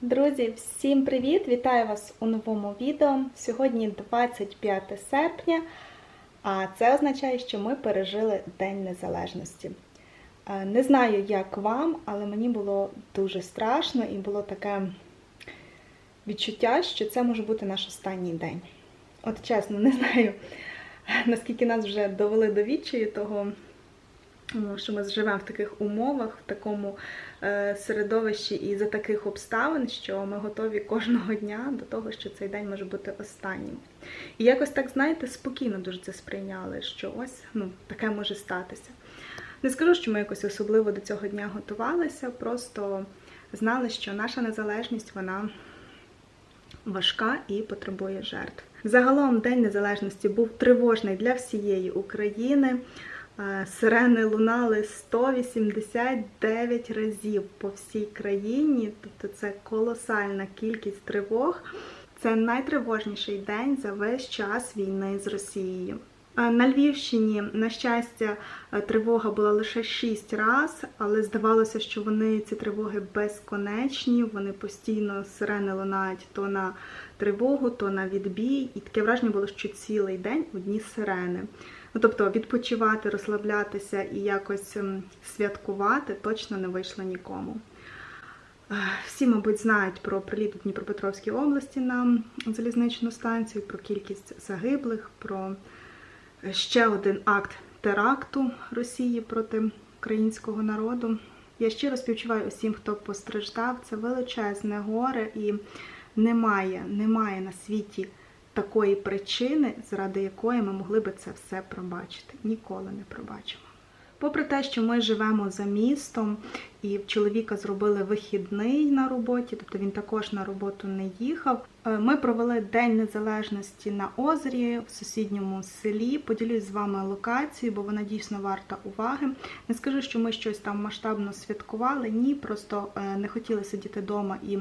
Друзі, всім привіт! Вітаю вас у новому відео. Сьогодні 25 серпня, а це означає, що ми пережили День Незалежності. Е, Не знаю, як вам, але мені було дуже страшно і було таке відчуття, що це може бути наш останній день. От чесно, не знаю, наскільки нас вже довели до відчаю того, що ми живемо в таких умовах, в такому е, середовищі і за таких обставин, що ми готові кожного дня до того, що цей день може бути останнім. І якось так, знаєте, спокійно дуже це сприйняли, що ось ну, таке може статися. Не скажу, що ми якось особливо до цього дня готувалися, просто знали, що наша незалежність вона важка і потребує жертв. Загалом День Незалежності був тривожний для всієї України. Е, Сирени лунали 189 разів по всій країні, тобто це колосальна кількість тривог. Це найтривожніший день за весь час війни з Росією. Е, На Львівщині, на щастя, е, тривога була лише 6 разів, але здавалося, що вони ці тривоги безконечні. Вони постійно сирени лунають то на тривогу, то на відбій. І таке враження було, що цілий день одні сирени. Ну, тобто відпочивати, розслаблятися і якось ем, святкувати точно не вийшло нікому. Е, Всі, мабуть, знають про приліт у Дніпропетровській області на залізничну станцію, про кількість загиблих, про ще один акт теракту Росії проти українського народу. Я щиро співчуваю усім, хто постраждав. Це величезне горе, і немає, немає на світі такої причини, заради якої ми могли би це все пробачити. Ніколи не пробачимо. Попри те, що ми живемо за містом, і в чоловіка зробили вихідний на роботі, тобто він також на роботу не їхав. е, Ми провели День Незалежності на озері в сусідньому селі. Поділюсь з вами локацією, бо вона дійсно варта уваги. Не скажу, що ми щось там масштабно святкували. Ні, просто е, не хотіли сидіти вдома і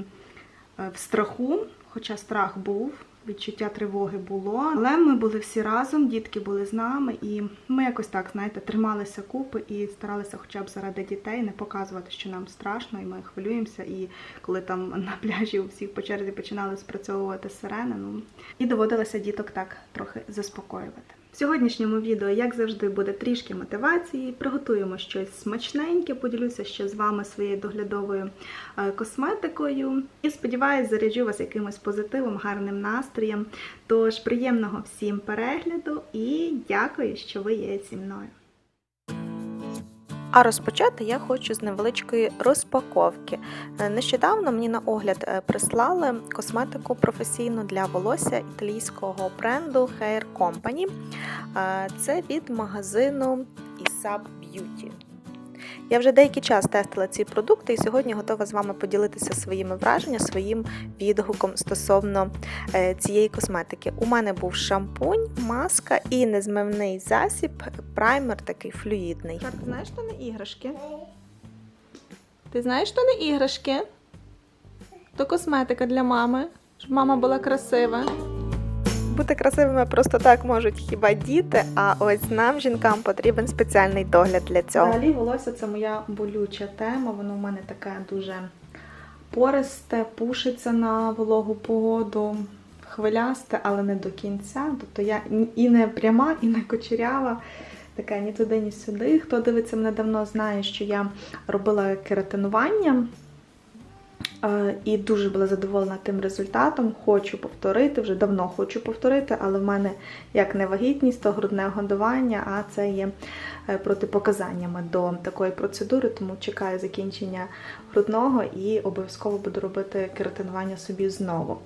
е, в страху, хоча страх був. Відчуття тривоги було, але ми були всі разом, дітки були з нами, і ми якось так, знаєте, трималися купи і старалися хоча б заради дітей не показувати, що нам страшно, і ми хвилюємося. І коли там на пляжі у всіх по черзі починали спрацьовувати сирени, ну і доводилося діток так трохи заспокоювати. В сьогоднішньому відео, як завжди, буде трішки мотивації. Приготуємо щось смачненьке, поділюся ще з вами своєю доглядовою е, косметикою. І сподіваюся, заряджу вас якимось позитивом, гарним настроєм. Тож приємного всім перегляду і дякую, що ви є зі мною. А розпочати я хочу з невеличкої розпаковки. Е, Нещодавно мені на огляд е, прислали косметику професійну для волосся італійського бренду Hair Company. Е, Це від магазину Isab Beauty. Я вже деякий час тестила ці продукти і сьогодні готова з вами поділитися своїми враженнями, своїм відгуком стосовно е, цієї косметики. У мене був шампунь, маска і незмивний засіб, праймер такий флюїдний. Ти знаєш, що не іграшки? Ти знаєш, що не іграшки? То косметика для мами, щоб мама була красива. Бути красивими просто так можуть хіба діти, а ось нам, жінкам, потрібен спеціальний догляд для цього. Взагалі, волосся це моя болюча тема. Воно в мене таке дуже пористе, пушиться на вологу погоду, хвилясте, але не до кінця. Тобто я і не пряма, і не кучерява. Така ні туди, ні сюди. Хто дивиться мене давно, знає, що я робила кератинування. Е, І дуже була задоволена тим результатом. Хочу повторити, вже давно хочу повторити, але в мене як не вагітність, то грудне годування, а це є е, протипоказаннями до такої процедури, тому чекаю закінчення грудного і обов'язково буду робити кератинування собі знову.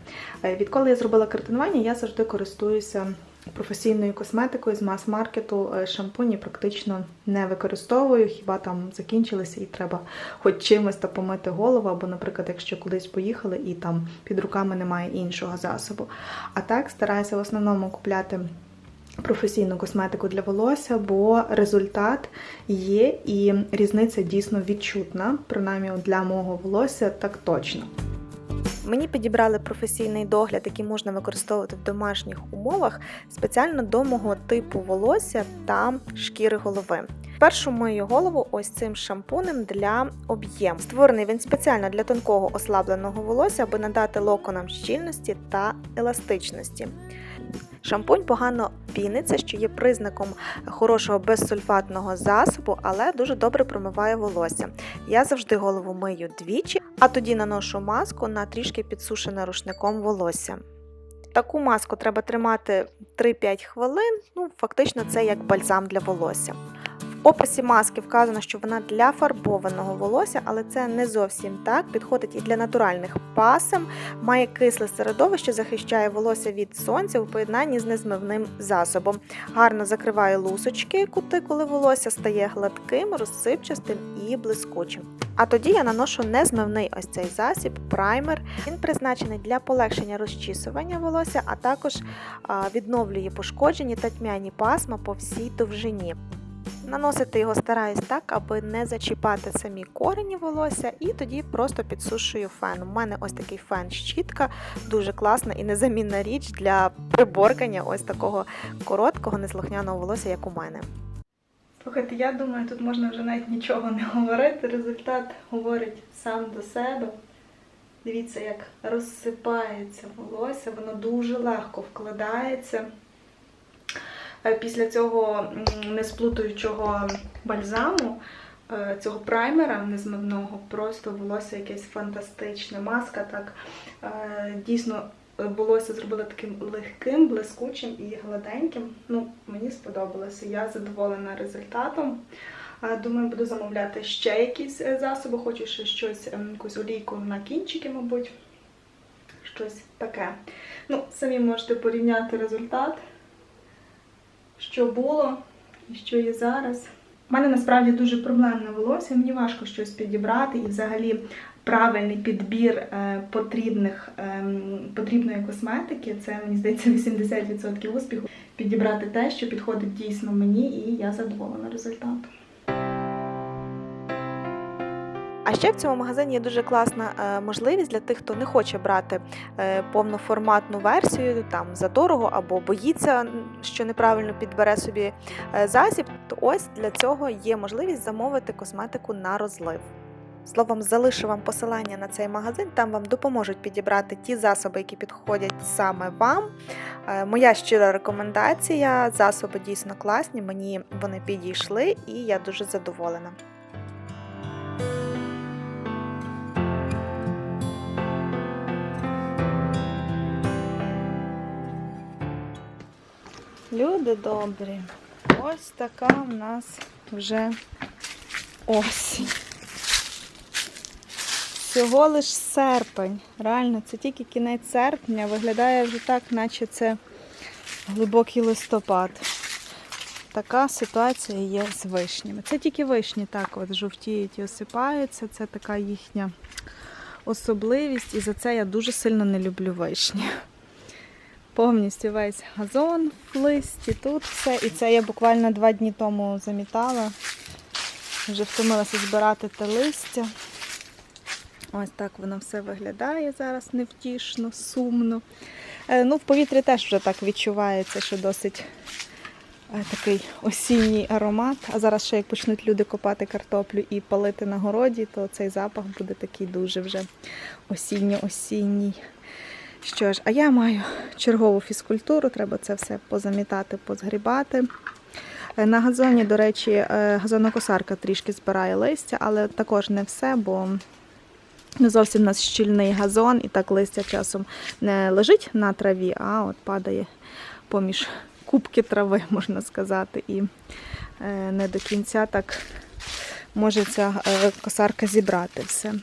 Е, Відколи я зробила кератинування, я завжди користуюся професійною косметикою з мас-маркету. Е, Шампуні практично не використовую, хіба там закінчилися і треба хоч чимось та помити голову, або, наприклад, якщо кудись поїхали і там під руками немає іншого засобу. А так стараюся в основному купляти професійну косметику для волосся, бо результат є і різниця дійсно відчутна, принаймні для мого волосся так точно. Мені підібрали професійний догляд, який можна використовувати в домашніх умовах спеціально до мого типу волосся та шкіри голови. Першу мою голову ось цим шампунем для об'єм. Створений він спеціально для тонкого ослабленого волосся, аби надати локонам щільності та еластичності. Шампунь погано піниться, що є признаком хорошого безсульфатного засобу, але дуже добре промиває волосся. Я завжди голову мию двічі, а тоді наношу маску на трішки підсушене рушником волосся. Таку маску треба тримати 3-5 хвилин, ну фактично це як бальзам для волосся. Описі маски вказано, що вона для фарбованого волосся, але це не зовсім так. Підходить і для натуральних пасем, має кисле середовище, захищає волосся від сонця у поєднанні з незмивним засобом. Гарно закриває лусочки кути, коли волосся стає гладким, розсипчастим і блискучим. А тоді я наношу незмивний ось цей засіб, праймер. Він призначений для полегшення розчісування волосся, а також відновлює пошкоджені та тьмяні пасма по всій довжині. Наносити його стараюсь так, аби не зачіпати самі корені волосся, і тоді просто підсушую фен. У мене ось такий фен-щітка, дуже класна і незамінна річ для приборкання ось такого короткого, неслухняного волосся, як у мене. Слухайте, я думаю, тут можна вже навіть нічого не говорити. Результат говорить сам до себе. Дивіться, як розсипається волосся, воно дуже легко вкладається. Е, Після цього несплутуючого бальзаму, е, цього праймера незмивного, просто волосся якесь фантастичне. Маска так е, дійсно волосся зробила таким легким, блискучим і гладеньким. Ну, мені сподобалося. Я задоволена результатом. Думаю, буду замовляти ще якісь засоби. Хочу ще щось, ем, якусь олійку на кінчики, мабуть. Щось таке. Ну, самі можете порівняти результат, що було і що є зараз. У мене насправді дуже проблемне волосся, мені важко щось підібрати і взагалі правильний підбір е, потрібних, ем, потрібної косметики. Це мені здається 80% успіху. Підібрати те, що підходить дійсно мені, і я задоволена результатом. А ще в цьому магазині є дуже класна е, можливість для тих, хто не хоче брати е, повноформатну версію там задорого або боїться, що неправильно підбере собі е, засіб. То ось для цього є можливість замовити косметику на розлив. Словом, залишу вам посилання на цей магазин, там вам допоможуть підібрати ті засоби, які підходять саме вам. Моя щира рекомендація: засоби дійсно класні, мені вони підійшли, і я дуже задоволена. Люди добрі, ось така в нас вже осінь. Всього лиш серпень. Реально, це тільки кінець серпня. Виглядає вже так, наче це глибокий листопад. Така ситуація є з вишнями. Це тільки вишні так от жовтіють і осипаються. Це така їхня особливість, і за це я дуже сильно не люблю вишні повністю весь газон в листі, тут все. І це я буквально два дні тому замітала. Вже втомилася збирати те листя. Ось так воно все виглядає зараз невтішно, сумно. Е, Ну, в повітрі теж вже так відчувається, що досить е, такий осінній аромат. А зараз ще як почнуть люди копати картоплю і палити на городі, то цей запах буде такий дуже вже осінньо-осінній. Що ж, а я маю чергову фізкультуру, треба це все позамітати, позгрібати. Е, На газоні, до речі, е, газонокосарка трішки збирає листя, але також не все, бо не зовсім у нас щільний газон, і так листя часом не лежить на траві, а от падає поміж кубки трави, можна сказати, і е, не до кінця так може ця косарка зібрати все.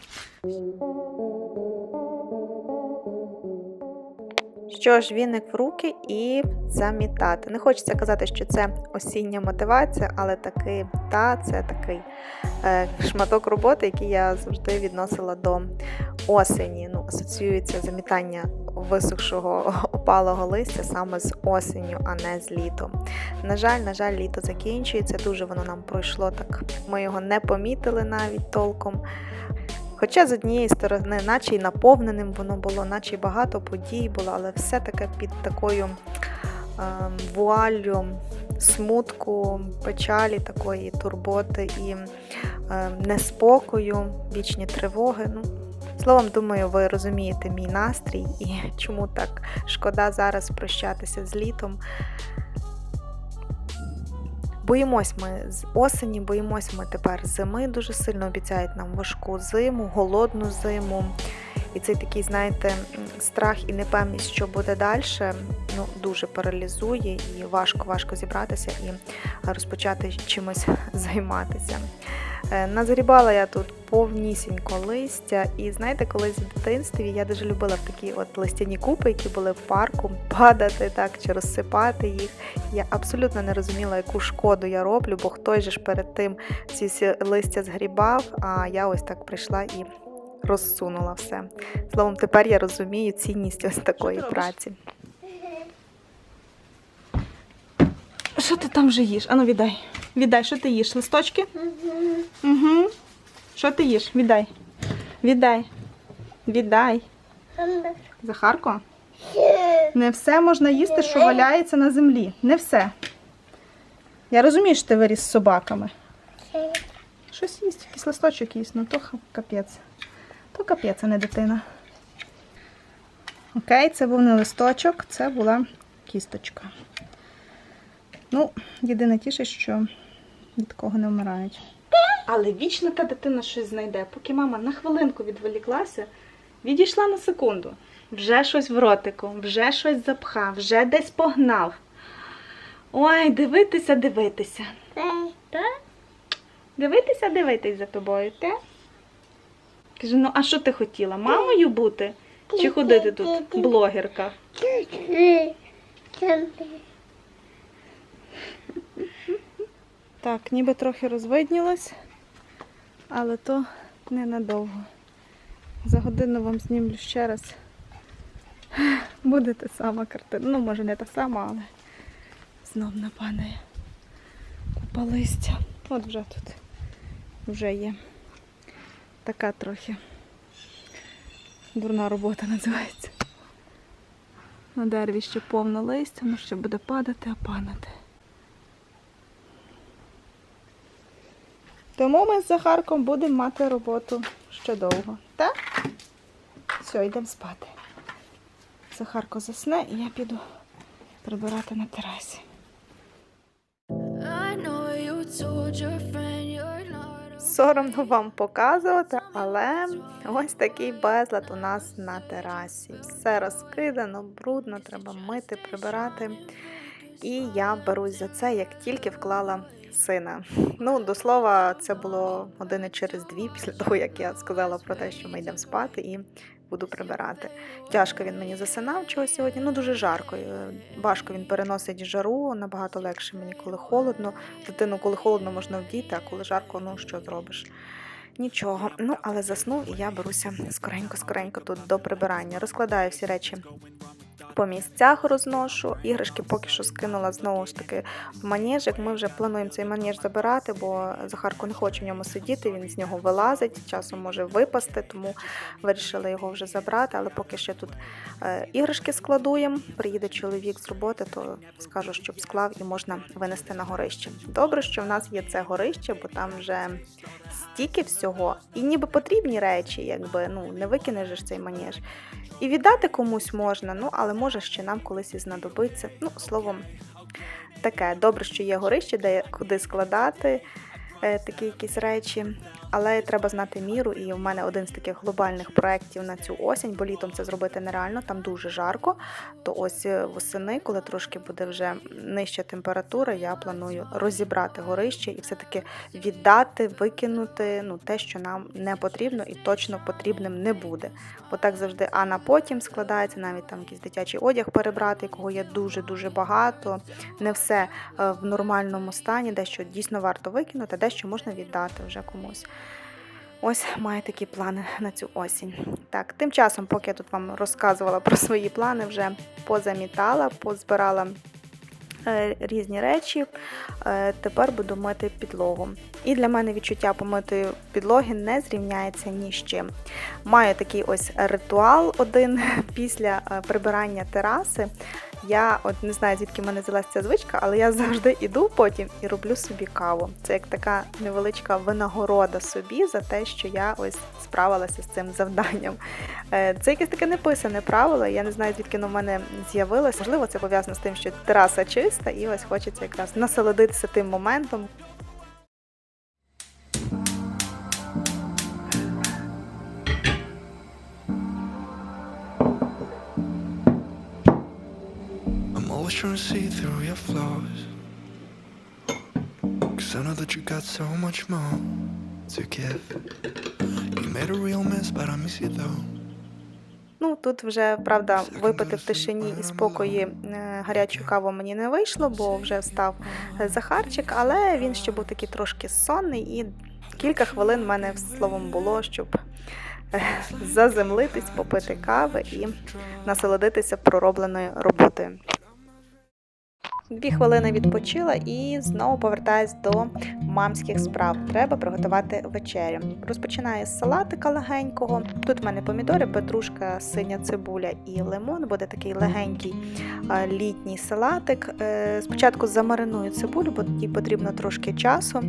Що ж, віник в руки і замітати. Не хочеться казати, що це осіння мотивація, але таки та це такий е, шматок роботи, який я завжди відносила до осені. Ну, асоціюється замітання висохшого опалого листя саме з осінню, а не з літом. На жаль, на жаль, літо закінчується. Дуже воно нам пройшло так. Ми його не помітили навіть толком. Хоча з однієї сторони, наче й наповненим воно було, наче й багато подій було, але все таке під такою ем, вуаллю смутку, печалі, такої турботи і ем, неспокою, вічні тривоги. Ну, словом, думаю, ви розумієте мій настрій і чому так шкода зараз прощатися з літом. Боїмось ми з осені, боїмось ми тепер зими. Дуже сильно обіцяють нам важку зиму, голодну зиму. І цей такий, знаєте, страх і непевність, що буде далі, ну дуже паралізує і важко, важко зібратися і розпочати чимось займатися. Е, Назгрібала я тут повнісінько листя, і знаєте, колись в дитинстві я дуже любила в такі от листяні купи, які були в парку, падати так чи розсипати їх. Я абсолютно не розуміла, яку шкоду я роблю, бо хтось же ж перед тим ці всі листя згрібав, а я ось так прийшла і розсунула все. Словом, тепер я розумію цінність ось такої робиш? праці. Що ти там вже їш? Ану, віддай. Віддай, що ти їш? Листочки? Угу. Що ти їш? Віддай. Віддай. Віддай. Захарко? Не все можна їсти, що валяється на землі. Не все. Я розумію, що ти виріс з собаками. Щось їсть, якийсь листочок їсть, ну то капець. То капець, а не дитина. Окей, це був не листочок, це була кісточка. Ну, єдине тішить, що від такого не вмирають. Але вічно та дитина щось знайде. Поки мама на хвилинку відволіклася, відійшла на секунду. Вже щось в ротику, вже щось запхав, вже десь погнав. Ой, дивитися, дивитися. Дивитися, дивитись за тобою, те? Кажу, ну а що ти хотіла? Мамою бути? Чи ходити тут блогерка? Так, ніби трохи розвиднілось, але то ненадовго. За годину вам знімлю ще раз. Буде та сама картина. Ну, може, не та сама, але знов нападає. Купа листя. От вже тут вже є. Така трохи дурна робота називається. На дереві ще повно листя, ну ще буде падати, а падати. Тому ми з Захарком будемо мати роботу ще довго. Так? Все, йдемо спати. Захарко засне і я піду прибирати на терасі. Соромно вам показувати, але ось такий безлад у нас на терасі. Все розкидано, брудно, треба мити, прибирати. І я берусь за це, як тільки вклала сина. Ну, до слова, це було години через дві після того, як я сказала про те, що ми йдемо спати і буду прибирати. Тяжко він мені засинав чогось сьогодні. Ну дуже жарко. е, Важко він переносить жару, набагато легше мені, коли холодно. Дитину, коли холодно, можна вдіти, а коли жарко, ну що зробиш? Нічого. Ну, але заснув і я беруся скоренько-скоренько тут до прибирання. Розкладаю всі речі по місцях розношу. Іграшки поки що скинула знову ж таки в манеж. Як ми вже плануємо цей манеж забирати, бо Захарко не хоче в ньому сидіти, він з нього вилазить, часом може випасти, тому вирішили його вже забрати. Але поки ще тут е, іграшки складуємо. Приїде чоловік з роботи, то скажу, щоб склав і можна винести на горище. Добре, що в нас є це горище, бо там вже стільки всього, і ніби потрібні речі, якби ну не викинеш цей манеж. І віддати комусь можна, ну але може ще нам колись і знадобиться. Ну, словом, таке. Добре, що є горище, де куди складати е, такі якісь речі. Але треба знати міру, і в мене один з таких глобальних проєктів на цю осінь, бо літом це зробити нереально, там дуже жарко. То ось е, восени, коли трошки буде вже нижча температура, я планую розібрати горище і все-таки віддати, викинути ну, те, що нам не потрібно і точно потрібним не буде. Бо так завжди, а потім складається навіть там якийсь дитячий одяг перебрати, якого є дуже-дуже багато. Не все е, в нормальному стані, дещо дійсно варто викинути, дещо можна віддати вже комусь. Ось маю такі плани на цю осінь. Так, тим часом, поки я тут вам розказувала про свої плани, вже позамітала, позбирала різні речі. Е, Тепер буду мити підлогу. І для мене відчуття помитої підлоги не зрівняється ні з чим. Маю такий ось ритуал один після е, прибирання тераси. Я от не знаю, звідки в мене взялася ця звичка, але я завжди іду потім і роблю собі каву. Це як така невеличка винагорода собі за те, що я ось справилася з цим завданням. Е, Це якесь таке неписане правило. Я не знаю, звідки воно в мене з'явилося. Можливо, це пов'язано з тим, що тераса чиста, і ось хочеться якраз насолодитися тим моментом. Trying to see through your flaws. Cause I know that you got so much more to give. You made a real mess, but I miss you though. Ну тут вже правда випити в тишині і спокої е, гарячу каву мені не вийшло, бо вже встав е, Захарчик, але він ще був такий трошки сонний, і кілька хвилин в мене словом було, щоб е, заземлитись, попити кави і насолодитися проробленою роботою. Дві хвилини відпочила і знову повертаюсь до мамських справ. Треба приготувати вечерю. Розпочинаю з салатика легенького. Тут в мене помідори, петрушка, синя цибуля і лимон. Буде такий легенький літній салатик. Е, Спочатку замариную цибулю, бо їй потрібно трошки часу.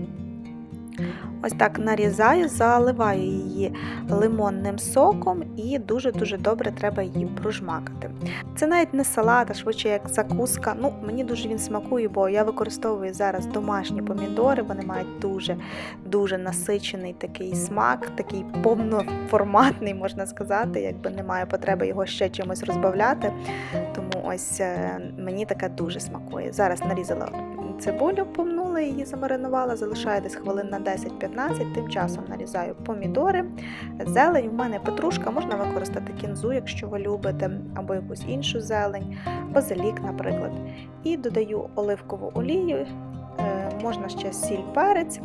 Ось так нарізаю, заливаю її лимонним соком і дуже-дуже добре треба її прожмакати. Це навіть не салат, а швидше як закуска. Ну, мені дуже він смакує, бо я використовую зараз домашні помідори, вони мають дуже дуже насичений такий смак, такий повноформатний, можна сказати, якби немає потреби його ще чимось розбавляти. Тому ось е, мені таке дуже смакує. Зараз нарізала цибулю, помнула її, замаринувала, залишаю десь хвилин на 10-15, тим часом нарізаю помідори, зелень. У мене петрушка, можна використати кінзу, якщо ви любите, або якусь іншу зелень, базилік, наприклад. І додаю оливкову олію, е, можна ще сіль, перець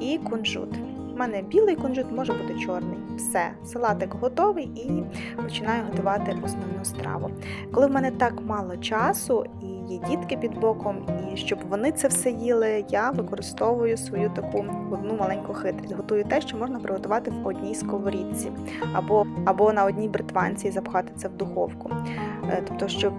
і кунжут. Мене білий кунжут, може бути чорний. Все, салатик готовий і починаю готувати основну страву. Коли в мене так мало часу і є дітки під боком, і щоб вони це все їли, я використовую свою таку одну маленьку хитрість. Готую те, що можна приготувати в одній сковорідці, або, або на одній бритванці і запхати це в духовку. Е, Тобто, щоб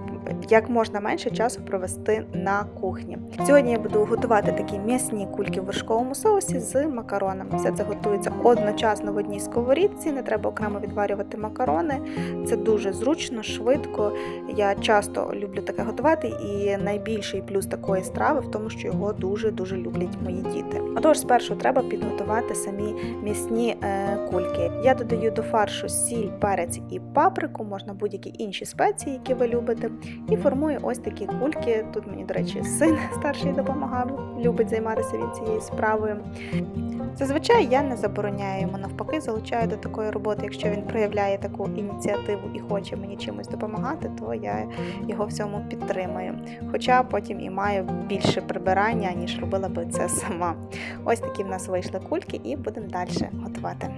як можна менше часу провести на кухні. Сьогодні я буду готувати такі м'ясні кульки в вершковому соусі з макаронами. Все це готується одночасно в одній сковорідці, не треба окремо відварювати макарони. Це дуже зручно, швидко. Я часто люблю таке готувати, і найбільший плюс такої страви в тому, що його дуже дуже люблять мої діти. Отож, спершу треба підготувати самі м'ясні е, кульки. Я додаю до фаршу сіль, перець і паприку, можна будь-які інші спеції, які ви любите. І формую ось такі кульки. Тут мені, до речі, син старший допомагав, любить займатися він цією справою. Зазвичай я не забороняю йому навпаки, залучаю до такої роботи. Якщо він проявляє таку ініціативу і хоче мені чимось допомагати, то я його в цьому підтримую. Хоча потім і маю більше прибирання, ніж робила би це сама. Ось такі в нас вийшли кульки, і будемо далі готувати.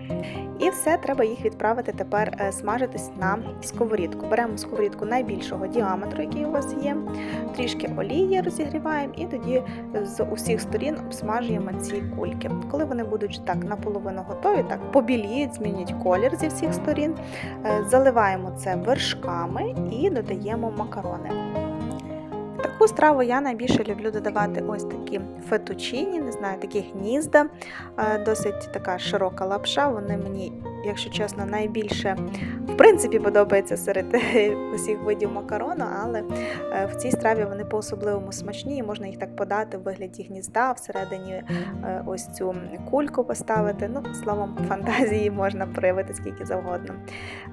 І все, треба їх відправити тепер е, смажитись на сковорідку. Беремо сковорідку найбільшого діаметру, який у вас є, трішки олії розігріваємо, і тоді з усіх сторін обсмажуємо ці кульки. Коли вони будуть так наполовину готові, так побіліють, змінять колір зі всіх сторін, е, заливаємо це вершками і додаємо макарони. Страву я найбільше люблю додавати ось такі фетучині, не знаю, такі гнізда, Е, досить така широка лапша. Вони мені, якщо чесно, найбільше в принципі подобається серед усіх видів макарону, але е, в цій страві вони по-особливому смачні, і можна їх так подати в вигляді гнізда, всередині е, ось цю кульку поставити. Ну, словом, фантазії можна проявити скільки завгодно.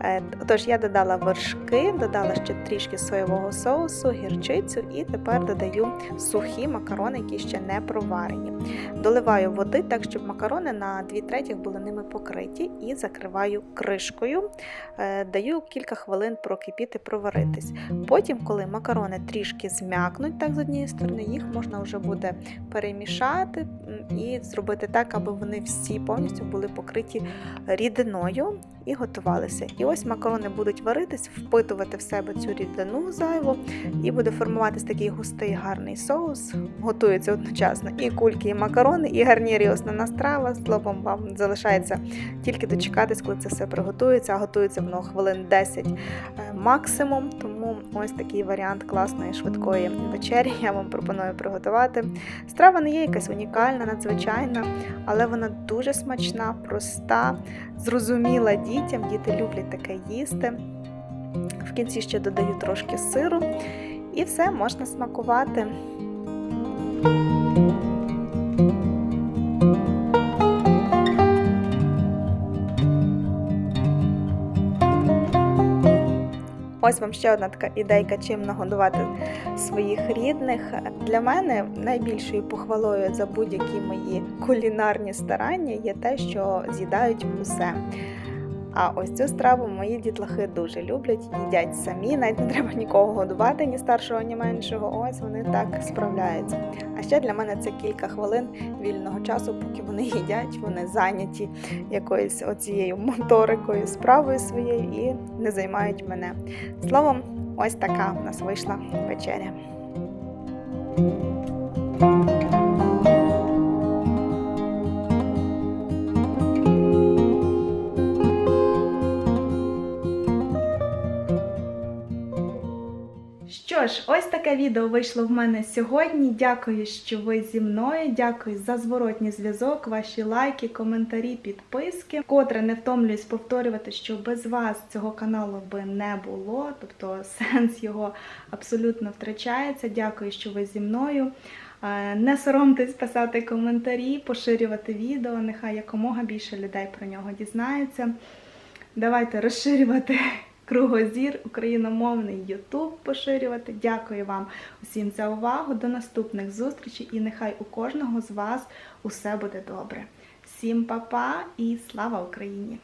Е, Отож, я додала вершки, додала ще трішки соєвого соусу, гірчицю і тепер додаю сухі макарони, які ще не проварені. Доливаю води так, щоб макарони на 2 третіх були ними покриті, і закриваю накриваю кришкою, е, даю кілька хвилин прокипіти, проваритись. Потім, коли макарони трішки зм'якнуть так з однієї сторони, їх можна вже буде перемішати і зробити так, аби вони всі повністю були покриті рідиною і готувалися. І ось макарони будуть варитись, впитувати в себе цю рідину зайву, і буде формуватись такий густий гарний соус. Готується одночасно і кульки, і макарони, і гарнір, і основна страва. Словом, вам залишається тільки дочекатись, коли це все приготується. А готується воно хвилин 10 е, максимум. Тому ось такий варіант класної швидкої вечері. Я вам пропоную приготувати. Страва не є якась унікальна, надзвичайна, але вона дуже смачна, проста, зрозуміла дітям. Діти люблять таке їсти. В кінці ще додаю трошки сиру, і все можна смакувати. Ось вам ще одна така ідейка, чим нагодувати своїх рідних. Для мене найбільшою похвалою за будь-які мої кулінарні старання є те, що з'їдають усе. А ось цю страву мої дітлахи дуже люблять, їдять самі, навіть не треба нікого годувати, ні старшого, ні меншого. Ось вони так справляються. А ще для мене це кілька хвилин вільного часу, поки вони їдять, вони зайняті якоюсь оцією моторикою, справою своєю і не займають мене. Словом, ось така в нас вийшла вечеря. Що ж, ось таке відео вийшло в мене сьогодні. Дякую, що ви зі мною. Дякую за зворотній зв'язок, ваші лайки, коментарі, підписки. Котре не втомлююсь повторювати, що без вас цього каналу би не було, тобто сенс його абсолютно втрачається. Дякую, що ви зі мною. Е, Не соромтесь писати коментарі, поширювати відео. Нехай якомога більше людей про нього дізнаються. Давайте розширювати кругозір, україномовний Ютуб поширювати. Дякую вам усім за увагу. До наступних зустрічей і нехай у кожного з вас усе буде добре. Всім па-па і слава Україні!